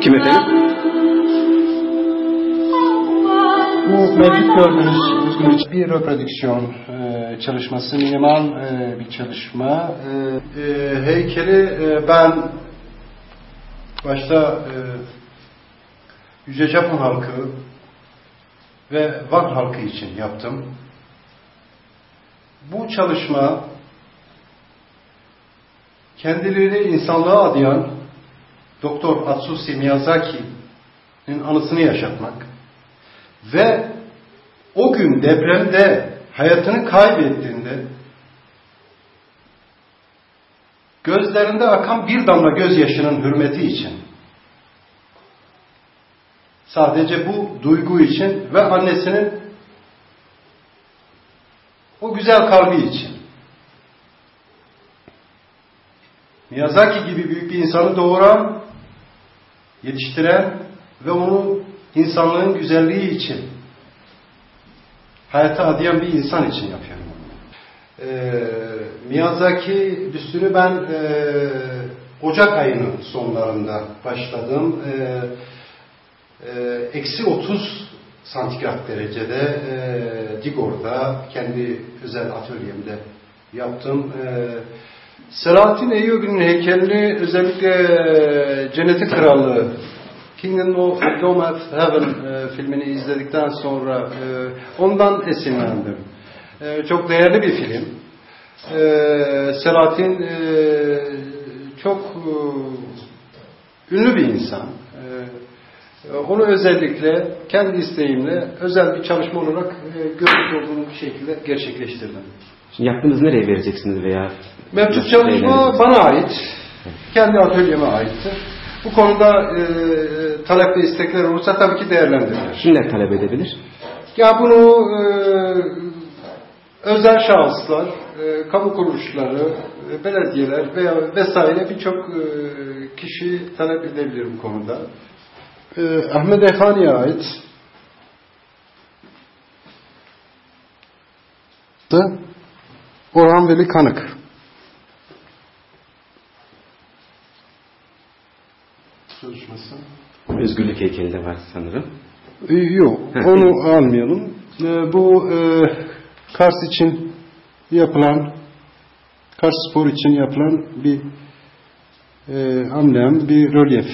kim efendim? Bu mevcut gördüğünüz özgür bir reprodüksiyon e, çalışması, minimal e, bir çalışma. E, heykeli ben başta e, Yüce Japon halkı ve Van halkı için yaptım. Bu çalışma kendilerini insanlığa adayan Doktor Atsushi Miyazaki'nin anısını yaşatmak ve o gün depremde hayatını kaybettiğinde gözlerinde akan bir damla gözyaşının hürmeti için sadece bu duygu için ve annesinin o güzel kalbi için. Miyazaki gibi büyük bir insanı doğuran, yetiştiren ve onu insanlığın güzelliği için hayata adayan bir insan için yapıyorum. Ee, Miyazaki büstünü ben e, Ocak ayının sonlarında başladım. Ee, e, Eksi 30 santigrat derecede e, Digor'da kendi özel atölyemde yaptım. E, Selahattin Eyyubi'nin heykelini özellikle Cennetin Krallığı Kingdom of Dome of Heaven e, filmini izledikten sonra e, ondan esinlendim. E, çok değerli bir film. Selahattin çok ünlü bir insan. Onu özellikle kendi isteğimle özel bir çalışma olarak görmüş olduğum bir şekilde gerçekleştirdim. Şimdi yaptığınız nereye vereceksiniz veya? Mevcut çalışma bana ait. Kendi atölyeme aittir. Bu konuda e, talep ve istekler olursa tabii ki değerlendirilir. Kimler talep edebilir? Ya bunu e, özel şahıslar, e, kamu kuruluşları, e, belediyeler veya vesaire birçok e, kişi talep edebilir bu konuda. E, Ahmet Efani'ye ait da Orhan Veli Kanık. Çalışması. Özgürlük heykeli de var sanırım. E, Yok, onu almayalım. E, Bu e, Kars için yapılan, Kars Spor için yapılan bir e, amblem, bir rölyef.